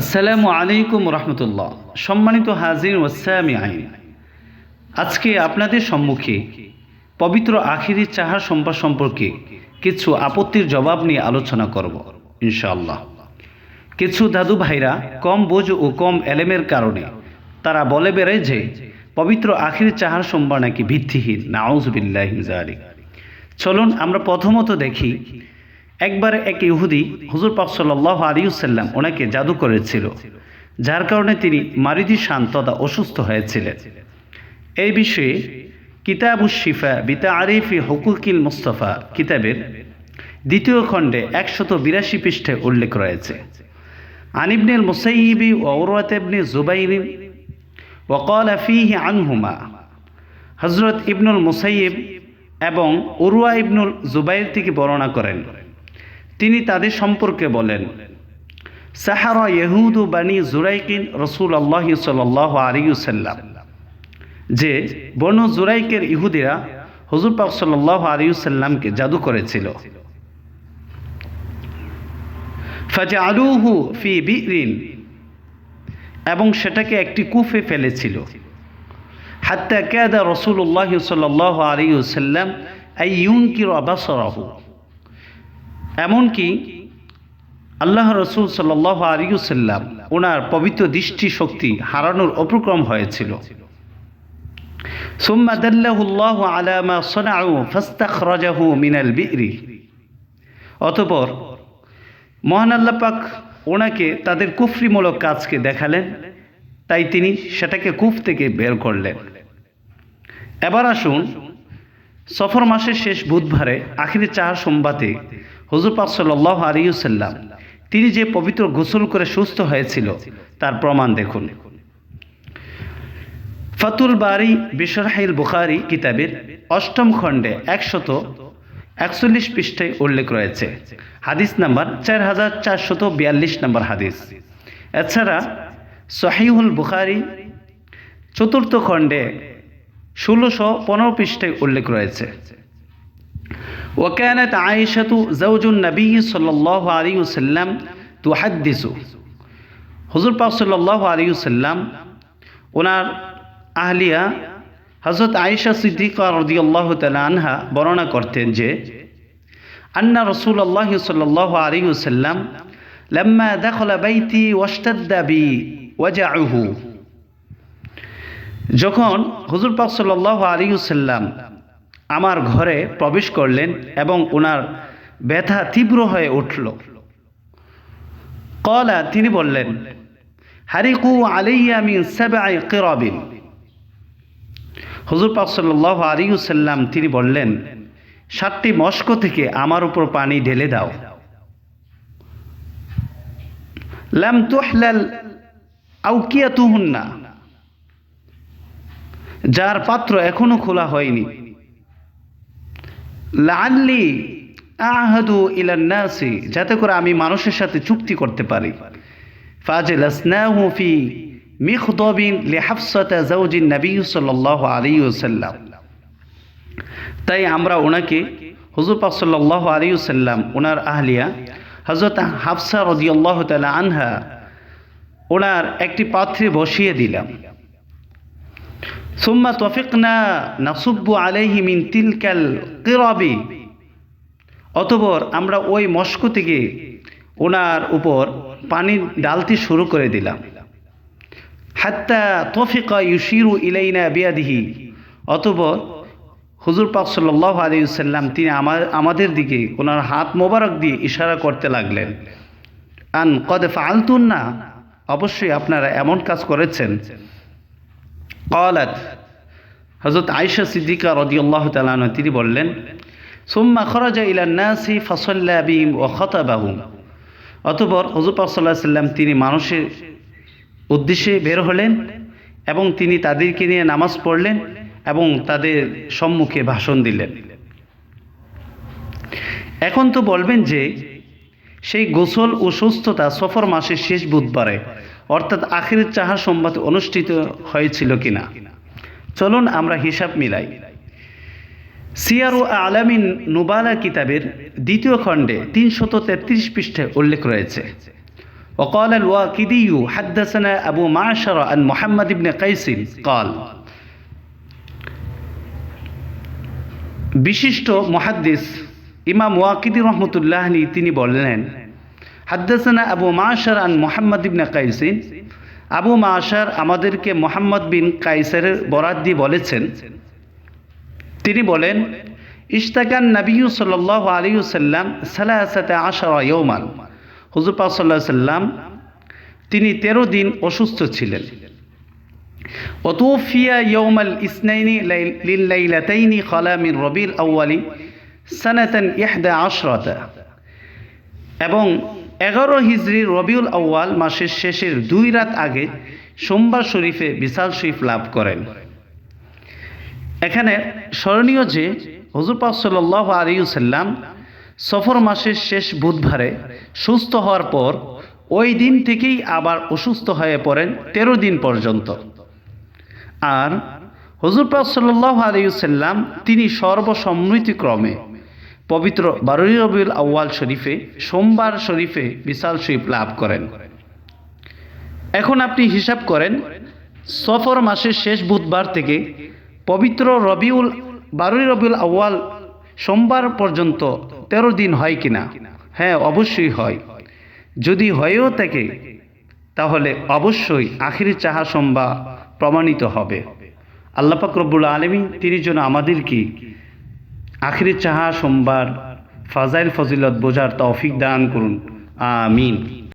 আসসালামু আলাইকুম রহমতুল্লাহ। সম্মানিত হাজির ওসামি আইন আজকে আপনাদের সম্মুখে পবিত্র আখিরি চাহার সম্পা সম্পর্কে কিছু আপত্তির জবাব নিয়ে আলোচনা করব, ইনশাআল্লাহ। কিছু দাদু ভাইরা কম বোঝ ও কম এলেমের কারণে তারা বলে বেড়ায় যে, পবিত্র আখিরি চাহার সম্পা নাকি ভিত্তিহীন, নাউজবিল্লাহ চলুন আমরা প্রথমত দেখি একবার এক ইহুদি হুজুর পাক সাল্লাহ আলিউসাল্লাম ওনাকে জাদু করেছিল, যার কারণে তিনি মারিদি শান তথা অসুস্থ হয়েছিলেন। এই বিষয়ে কিতাবুস শিফা বিতা আরিফি হকুকিল মুস্তফা কিতাবের দ্বিতীয় খণ্ডে একশত বিরাশি পৃষ্ঠে উল্লেখ রয়েছে। আনিবনুল মুসাইবি ও ওরওয়াতেবনি জুবাইর ওকল ফিহি আনহুমা। হজরত ইবনুল মুসাইব এবং উরুয়া ইবনুল জুবাইর থেকে বর্ণনা করেন। তিনি তাদের সম্পর্কে বলেন, সাহারা ইহুদু বানি জুরাইকিন রসুল আল্লাহ সাল্লাহ আলিউসাল্লাম যে বনু জুরাইকের ইহুদিরা হজুর পাক সাল্লাহ আলিউসাল্লামকে জাদু করেছিল। ফাজা আলুহু ফি বিরিন, এবং সেটাকে একটি কুফে ফেলেছিল। হাত্তা কেদা রসুল্লাহ সাল্লাহ আলিউসাল্লাম এই ইউঙ্কির আবাসরাহু। এমনকি আল্লাহ রসুল সাল্লাহ আলিউসাল্লাম ওনার পবিত্র দৃষ্টি শক্তি হারানোর অপক্রম হয়েছিল ثم دله الله على ما صنعوا فاستخرجه من البئر অতপর মহান আল্লাহ পাক ওনাকে তাদের কুফরিমূলক কাজকে দেখালেন তাই তিনি সেটাকে কুফ থেকে বের করলেন এবার আসুন সফর মাসের শেষ বুধবারে আখিরি চার সোমবাতে হজুর পাক সাল্লাহ আলিউসাল্লাম তিনি যে পবিত্র গোসল করে সুস্থ হয়েছিল, তার প্রমাণ দেখুন। ফাতুল বারি বিশরহাইল বুখারি কিতাবের অষ্টম খণ্ডে একশত একচল্লিশ পৃষ্ঠায় উল্লেখ রয়েছে। হাদিস নাম্বার চার হাজার চারশত বিয়াল্লিশ নাম্বার হাদিস। এছাড়া সহিহুল বুখারি চতুর্থ খণ্ডে ষোলোশো পনেরো পৃষ্ঠায় উল্লেখ রয়েছে। وكانت عائشة زوج النبي صلى الله عليه وسلم تحدث হুজুর পাক সাল্লাল্লাহু আলাইহি ওয়াসাল্লাম ওনার আহলিয়া হযরত আয়েশা সিদ্দিকা রাদিয়াল্লাহু তাআলা আনহা বর্ণনা করতেন যে আন্না রাসূলুল্লাহ সাল্লাল্লাহু আলাইহি ওয়াসাল্লাম لما دخل بيتي واشتد بي وجعه যখন হুজুর পাক সাল্লাল্লাহু আলাইহি ওয়াসাল্লাম আমার ঘরে প্রবেশ করলেন এবং ওনার ব্যথা তীব্র হয়ে উঠল। কলা তিনি বললেন, হারিকু আলাইয়া মিন সাবআই কিরাবিন। ওয়াসাল্লাম, তিনি বললেন, সাতটি মস্ক থেকে আমার উপর পানি ঢেলে দাও। লাম তুহলাল আউকিয়াতুহুন্না। যার পাত্র এখনও খোলা হয়নি। লাল্লি আহাদু ইলান্নাসি যাতে করে আমি মানুষের সাথে চুক্তি করতে পারি। ফাজিল আসনাহু ফি মিখদবিন লিহাফসাতা জাওজিন নবী সাল্লাল্লাহু আলাইহি ওয়াসাল্লাম। তাই আমরা ওনাকে, হুজুর পাক সাল্লাল্লাহু আলাইহি ওয়াসাল্লাম, ওনার আহলিয়া, হযরত হাফসা রাদিয়াল্লাহু তাআলা আনহা, ওনার একটি পাত্রে বসিয়ে দিলাম। সুম্মা তফিকনা নাসুব্বু আলাইহি মিন তিলকাল কিরবি। অতপর আমরা ওই মস্কো থেকে ওনার উপর পানি ডালতে শুরু করে দিলাম। হাত্তা তফিকা ইউশিরু ইলাইনা বিয়াদিহি। অতপর হুজুর পাক সাল্লাহ আলিউসাল্লাম তিনি আমার আমাদের দিকে ওনার হাত মোবারক দিয়ে ইশারা করতে লাগলেন। আন, কদে ফালতুন না? অবশ্যই আপনারা এমন কাজ করেছেন। কলাত হজরত আয়সা সিদ্দিকা রদিউল্লাহ তালান তিনি বললেন সোম্মা খরাজা ইলান্নাসি ফসল্লা বিম ও খতাবাহুম অতপর হজুপা সাল্লাহ সাল্লাম তিনি মানুষের উদ্দেশ্যে বের হলেন এবং তিনি তাদেরকে নিয়ে নামাজ পড়লেন এবং তাদের সম্মুখে ভাষণ দিলেন। এখন তো বলবেন যে, সেই গোসল ও সুস্থতা সফর মাসের শেষ বুধবারে অর্থাৎ আখির চাহা সম্বাদ অনুষ্ঠিত হয়েছিল কিনা চলুন আমরা হিসাব মিলাই সিয়ার ও আলামিন নুবালা কিতাবের দ্বিতীয় খণ্ডে তিনশত তেত্রিশ পৃষ্ঠে উল্লেখ রয়েছে وقال الواقدي حدثنا أبو معشر عن محمد بن قيس قال বিশিষ্ট মহাদ্দিস ইমাম ওয়াকিদি রহমতুল্লাহ আলী তিনি বললেন হাদ্দাসানা আবু মাশার আন মোহাম্মদ ইবনা কাইসিন। আবু মাশার আমাদেরকে মোহাম্মদ বিন কাইসার বরাদ দিয়ে বলেছেন, তিনি বলেন, ইশতাকান নবী সাল আলী সাল্লাম সালাহাতে আশার ইউমান হুজুর সাল্লাহ সাল্লাম তিনি তেরো দিন অসুস্থ ছিলেন। অতুফিয়া ইয়ৌমাল ইসনাইনি লিল্লাইলাতাইনি খালামিন রবির আউয়ালি সানাতান ইহদা আশরাতা। এবং এগারো হিজড়ির রবিউল আউয়াল মাসের শেষের দুই রাত আগে সোমবার শরীফে বিশাল শরীফ লাভ করেন। এখানে স্মরণীয় যে হজুর পাক সাল্লাহ আলিউসাল্লাম সফর মাসের শেষ বুধবারে সুস্থ হওয়ার পর ওই দিন থেকেই আবার অসুস্থ হয়ে পড়েন তেরো দিন পর্যন্ত। আর হজুর পাক সাল্লাহ আলিউসাল্লাম তিনি সর্বসম্মতিক্রমে পবিত্র বারুই রবিউল আউয়াল শরীফে, সোমবার শরীফে বিশাল শরীফ লাভ করেন। এখন আপনি হিসাব করেন, সফর মাসের শেষ বুধবার থেকে পবিত্র রবিউল, বারুই রবিউল আউয়াল সোমবার পর্যন্ত তেরো দিন হয় কিনা? হ্যাঁ অবশ্যই হয়। যদি হয়েও থাকে, তাহলে অবশ্যই আখিরি চাহা সোমবার প্রমাণিত হবে। আল্লাহ পাক রব্বুল আলমী তিনি যেন আমাদেরকে আখিরি চাহা সোমবার ফাজাইল ফজিলত বোঝার তৌফিক দান করুন। আমিন।